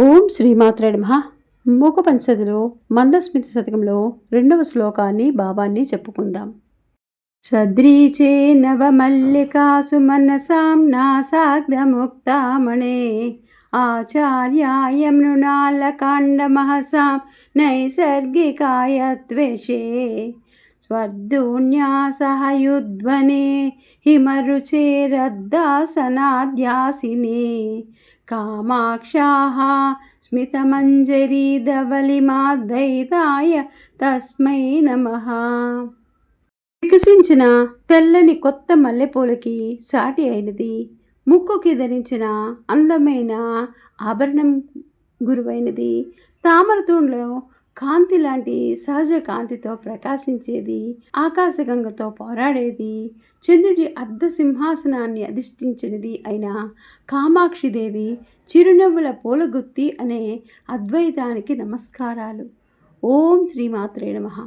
ఓం శ్రీమాత్ర నమ. మూక మందస్మితి శతకంలో రెండవ శ్లోకాన్ని భావాన్ని చెప్పుకుందాం. సద్రీచే నవమల్లికాసు మనసాం నాసాగ్ధముక్తామణే. ఆచార్యాయ మృణాలకాండమహసాం నైసర్గికాయ త్వేషే స్వర్ధూన్యాసహయుధ్వనే హిమరుచేరర్దాసనాధ్యాసినే కామాక్షాः స్మితమంజరీధవలిమాద్వైతాయ తస్మై నమః. వికసించిన తెల్లని కొత్త మల్లెపూలకి సాటి అయినది ముక్కుకి ధరించిన అందమైన ఆభరణం గురువైనది. తామరతూణ్లో కాంతి లాంటి సహజ కాంతితో ప్రకాశించేది ఆకాశగంగతో పోరాడేది చంద్రుడి అర్ధ సింహాసనాన్ని అధిష్ఠించినది అయిన కామాక్షిదేవి చిరునవ్వుల పూలగుత్తి అనే అద్వైతానికి నమస్కారాలు. ఓం శ్రీమాత్రే నమః.